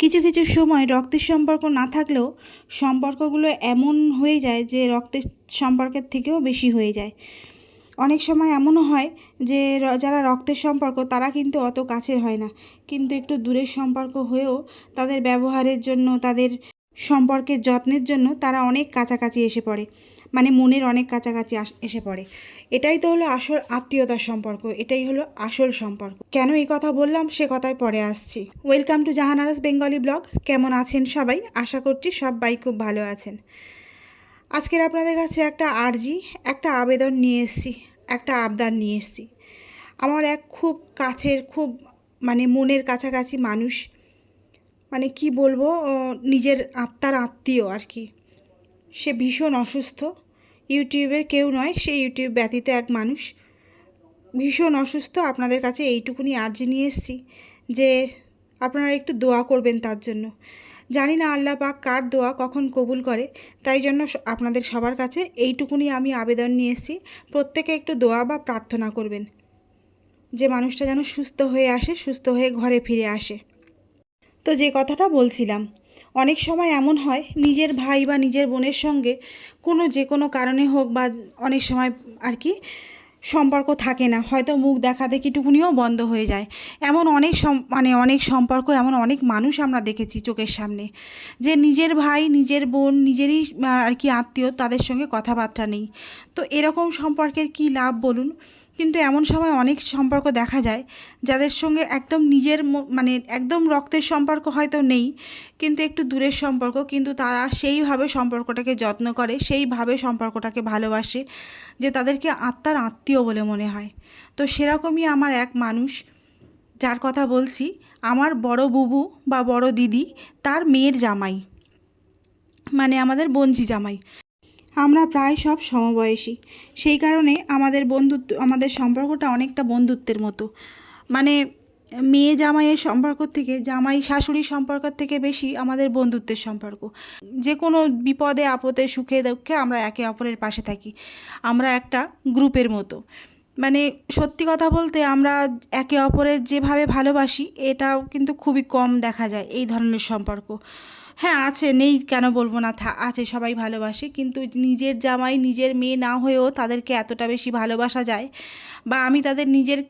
কিছু কিছু সময় রক্তের সম্পর্ক না থাকলেও সম্পর্কগুলো এমন হয়ে যায় যে রক্তের সম্পর্কের থেকেও বেশি হয়ে যায়। অনেক সময় এমনও হয় যে যারা রক্তের সম্পর্ক তারা কিন্তু অত কাছের হয় না। কিন্তু একটু দূরের সম্পর্ক হয়েও তাদের ব্যবহারের জন্য, তাদের সম্পর্কের যত্নের জন্য তারা অনেক কাছাকাছি এসে পড়ে। মানে মনের অনেক কাছাকাছি এসে পড়ে। এটাই তো হলো আসল আত্মীয়তার সম্পর্ক, এটাই হলো আসল সম্পর্ক। কেন এই কথা বললাম? সে কথায় পরে আসছি। Welcome to Jahanara's Bengali blog কেমন আছেন সবাই? আশা করছি সবাই খুব ভালো আছেন। আজকের আপনাদের কাছে একটা আর্জি, একটা আবেদন নিয়ে এসেছি, একটা আবদার নিয়ে এসেছি। আমার এক খুব কাছের, খুব মানে মনের কাছাকাছি মানুষ মানে কি বলব নিজের আত্মার আত্মীয় আর কি। সে ভীষণ অসুস্থ। ইউটিউবের কেউ নয়, সে ইউটিউব ব্যতীত এক মানুষ। ভীষণ অসুস্থ, আপনাদের কাছে এইটুকুনি আর্জি নিয়ে এসেছি যে আপনারা একটু দোয়া করবেন তার জন্য। জানি না আল্লাহ পাক কার দোয়া কখন কবুল করে, তাই জন্য আপনাদের সবার কাছে এইটুকুনি আমি আবেদন নিয়ে এসেছি। প্রত্যেকে একটু দোয়া বা প্রার্থনা করবেন যে মানুষটা যেন সুস্থ হয়ে আসে, সুস্থ হয়ে ঘরে ফিরে আসে। তো যে কথাটা বলছিলাম অনেক সময় এমন হয়, নিজের ভাই বা নিজের বোনের সঙ্গে কোনো যে কোনো কারণে হোক বা অনেক সময় আর কি সম্পর্ক থাকে না। হয়তো মুখ দেখা দেখিটুকুনিও বন্ধ হয়ে যায়। এমন অনেক মানে অনেক সম্পর্ক, এমন অনেক মানুষ আমরা দেখেছি চোখের সামনে যে নিজের ভাই, নিজের বোন, নিজেরই আর কি আত্মীয় তাদের সঙ্গে কথাবার্তা নেই। তো এরকম সম্পর্কের কি লাভ বলুন? কিন্তু এমন সময় অনেক সম্পর্ক দেখা যায় যাদের সঙ্গে একদম নিজের মানে একদম রক্তের সম্পর্ক হয়তো নেই, কিন্তু একটু দূরের সম্পর্ক, কিন্তু তারা সেইভাবে সম্পর্কটাকে যত্ন করে, সেইভাবে সম্পর্কটাকে ভালোবাসে যে তাদেরকে আত্মার আত্মীয় বলে মনে হয়। তো সেরকমই আমার এক মানুষ, যার কথা বলছি, আমার বড় বুবু বা বড় দিদি, তার মেয়ের জামাই মানে আমাদের বঞ্জি জামাই। আমরা প্রায় সব সমবয়সী। সেই কারণে আমাদের বন্ধুত্ব, আমাদের সম্পর্কটা অনেকটা বন্ধুত্বের মতো। মানে মেয়ে জামাইয়ের সম্পর্ক থেকে, জামাই শাশুড়ির সম্পর্ক থেকে বেশি আমাদের বন্ধুত্বের সম্পর্ক। যে কোনো বিপদে, আপদে, সুখে, দুঃখে আমরা একে অপরের পাশে থাকি। আমরা একটা গ্রুপের মতো। মানে সত্যি কথা বলতে আমরা একে অপরের যেভাবে ভালোবাসি, এটাও কিন্তু খুবই কম দেখা যায় এই ধরনের সম্পর্ক। হ্যাঁ আছে, নেই, কেন বলব না, থা, আছে, সবাই ভালোবাসে, কিন্তু নিজের জামাই নিজের মেয়ে না হয়েও তাদেরকে এতটা বেশি ভালোবাসা যায় বা আমি তাদের নিজের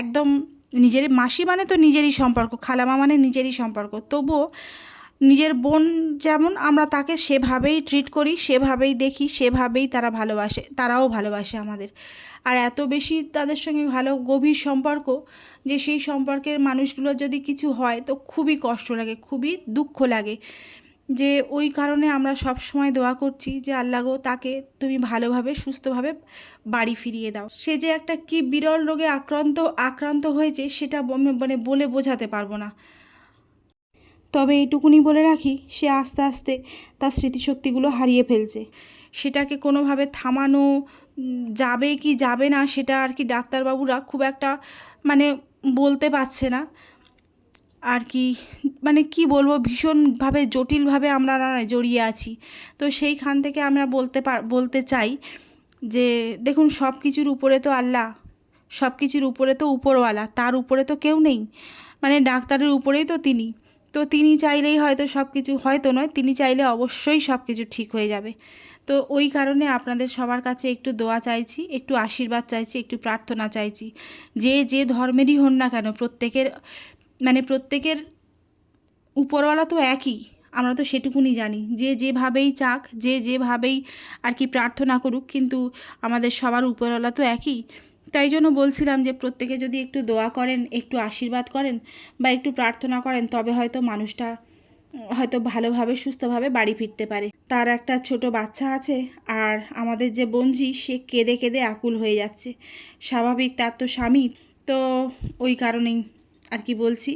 একদম নিজের, মাসি মানে তো নিজেরই সম্পর্ক, খালামা মানে নিজেরই সম্পর্ক, তবুও নিজের বোন যেমন, আমরা তাকে সেভাবেই ট্রিট করি, সেভাবেই দেখি, সেভাবেই তারা ভালোবাসে, তারাও ভালোবাসে আমাদের। আর এত বেশি তাদের সঙ্গে ভালো গভীর সম্পর্ক যে সেই সম্পর্কের মানুষগুলো যদি কিছু হয়, তো খুবই কষ্ট লাগে, খুবই দুঃখ লাগে। যে ওই কারণে আমরা সব সময় দোয়া করছি যে, আল্লাহ গো, তাকে তুমি ভালোভাবে, সুস্থভাবে বাড়ি ফিরিয়ে দাও। সে যে একটা কি বিরল রোগে আক্রান্ত আক্রান্ত হয়েছে, সেটা মানে বলে বোঝাতে পারব না। তবে এইটুকুনি বলে রাখি, সে আস্তে আস্তে তার স্মৃতিশক্তিগুলো হারিয়ে ফেলছে। সেটাকে কোনোভাবে থামানো যাবে কি যাবে না, সেটা আর কি ডাক্তারবাবুরা খুব একটা মানে বলতে পারছে না। আর কি মানে কি বলব, ভীষণভাবে, জটিলভাবে আমরা জড়িয়ে আছি। তো সেইখান থেকে আমরা বলতে পার বলতে চাই যে, দেখুন সব কিছুর উপরে তো আল্লাহ সব কিছুর উপরে তো উপরওয়ালা, তার উপরে তো কেউ নেই। মানে ডাক্তারের উপরেই তো তিনি। তো তিনি চাইলেই হয়তো সব কিছু হয়তো নয়, তিনি চাইলে অবশ্যই সব কিছু ঠিক হয়ে যাবে। তো ওই কারণে আপনাদের সবার কাছে একটু দোয়া চাইছি, একটু আশীর্বাদ চাইছি, একটু প্রার্থনা চাইছি। যে যে ধর্মেরই হন না কেন, প্রত্যেকের মানে প্রত্যেকের উপরওয়ালা তো একই, আমরা তো সেটুকুনি জানি। যে, যেভাবেই চাক, যে, যেভাবেই আর কি প্রার্থনা করুক, কিন্তু আমাদের সবার উপরওয়ালা তো একই। তাই জন্য বলছিলাম যে প্রত্যেকে যদি একটু দোয়া করেন, একটু আশীর্বাদ করেন বা একটু প্রার্থনা করেন, তবে হয়তো মানুষটা হয়তো ভালোভাবে, সুস্থভাবে বাড়ি ফিরতে পারে। তার একটা ছোট বাচ্চা আছে আর আমাদের যে বঞ্জি সে কেঁদে কেঁদে আকুল হয়ে যাচ্ছে। স্বাভাবিক তার তো স্বামী। তো ওই কারণেই আর কি বলছি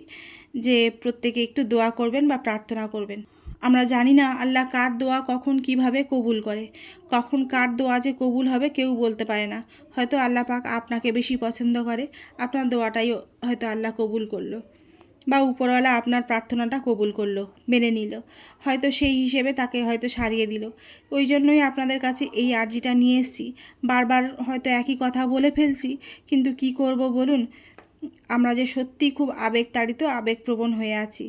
যে প্রত্যেকে একটু দোয়া করবেন বা প্রার্থনা করবেন। আমরা জানি না আল্লাহ কার দোয়া কখন কীভাবে কবুল করে। কখন কার দোয়া যে কবুল হবে কেউ বলতে পারে না। হয়তো আল্লাহ পাক আপনাকে বেশি পছন্দ করে। আপনার দোয়াটাই হয়তো আল্লাহ কবুল করল। বা উপরওয়ালা আপনার প্রার্থনাটা কবুল করল, মেনে নিল। হয়তো সেই হিসেবে তাকে হয়তো সারিয়ে দিল। ওই জন্যই আপনাদের কাছে এই আর্জিটা নিয়ে এসেছি। বারবার হয়তো একই কথা বলে ফেলছি, কিন্তু কি করব বলুন? আমরা যে সত্যি খুব আবেগতাড়িত, আবেগপ্রবণ হয়ে আছি।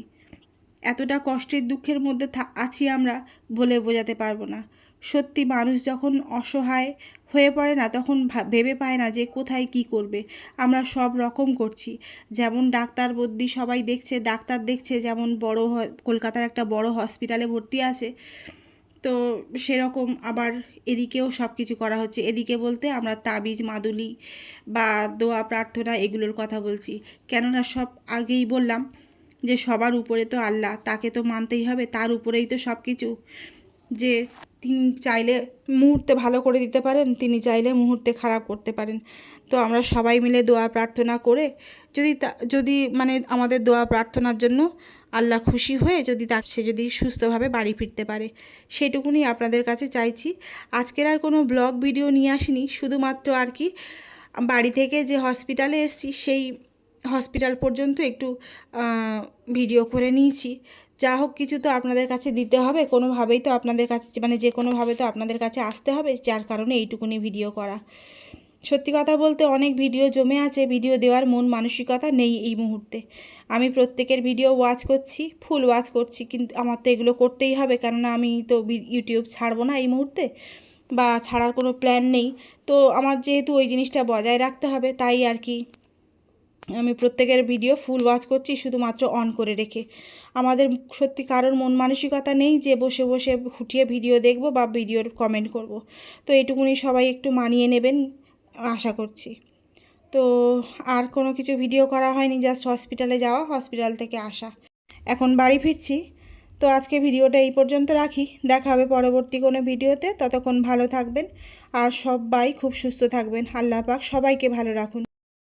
এতটা কষ্টের দুঃখের মধ্যে আছি আমরা বলে বোঝাতে পারব না। সত্যি মানুষ যখন অসহায় হয়ে পড়ে না, তখন ভেবে পায় না যে কোথায় কি করবে। আমরা সব রকম করছি। যেমন ডাক্তার বদ্যি সবাই দেখছে, ডাক্তার দেখছে যেমন বড় কলকাতার একটা বড় হসপিটালে ভর্তি আছে। তো সেরকম আবার এদিকেও সব কিছু করা হচ্ছে। এদিকে বলতে আমরা তাবিজ, মাদুলি বা দোয়া, প্রার্থনা এগুলোর কথা বলছি। কেননা সব আগেই বললাম যে সবার উপরে তো আল্লাহ, তাকে তো মানতেই হবে, তার উপরেই তো সব কিছু যে তিনি চাইলে মুহূর্তে ভালো করে দিতে পারেন, তিনি চাইলে মুহূর্তে খারাপ করতে পারেন। তো আমরা সবাই মিলে দোয়া প্রার্থনা করে যদি যদি মানে আমাদের দোয়া প্রার্থনার জন্য আল্লাহ খুশি হয়ে যদি তা, সে যদি সুস্থভাবে বাড়ি ফিরতে পারে। সেটুকুনি আপনাদের কাছে চাইছি। আজকের আর কোনো ব্লগ ভিডিও নিয়ে আসিনি, শুধুমাত্র আর কি বাড়ি থেকে যে হসপিটালে এসেছি, সেই হসপিটাল পর্যন্ত একটু ভিডিও করে নিয়েছি। যা হোক, কিছু তো আপনাদের কাছে দিতে হবে। কোনোভাবেই তো আপনাদের কাছে মানে যে কোনোভাবে তো আপনাদের কাছে আসতে হবে, যার কারণে এইটুকুনি ভিডিও করা। সত্যি কথা বলতে অনেক ভিডিও জমে আছে, ভিডিও দেওয়ার মন মানসিকতা নেই এই মুহূর্তে। আমি প্রত্যেকের ভিডিও ওয়াচ করছি, ফুল ওয়াচ করছি, কিন্তু আমার তো এগুলো করতেই হবে, কেননা আমি তো ইউটিউব ছাড়বো না এই মুহূর্তে, বা ছাড়ার কোনো প্ল্যান নেই। তো আমার যেহেতু ওই জিনিসটা বজায় রাখতে হবে, তাই আর কি আমি প্রত্যেকের ভিডিও ফুল ওয়াচ করছি, শুধুমাত্র অন করে রেখে। আমাদের সত্যি কারোর মন মানসিকতা নেই যে বসে বসে হুটিয়ে ভিডিও দেখব বা ভিডিওর কমেন্ট করব। তো এইটুকুনি সবাই একটু মানিয়ে নেবেন, আশা করছি। তো আর কোনো কিছু ভিডিও করা হয়নি জাস্ট হসপিটালে যাওয়া হসপিটাল থেকে আসা। এখন বাড়ি ফিরছি। তো আজকে ভিডিওটা এই পর্যন্ত রাখি। দেখা হবে পরবর্তী কোনো ভিডিওতে ততক্ষণ ভালো থাকবেন। আর সবাই খুব সুস্থ থাকবেন। আল্লাহ পাক সবাইকে ভালো রাখুন।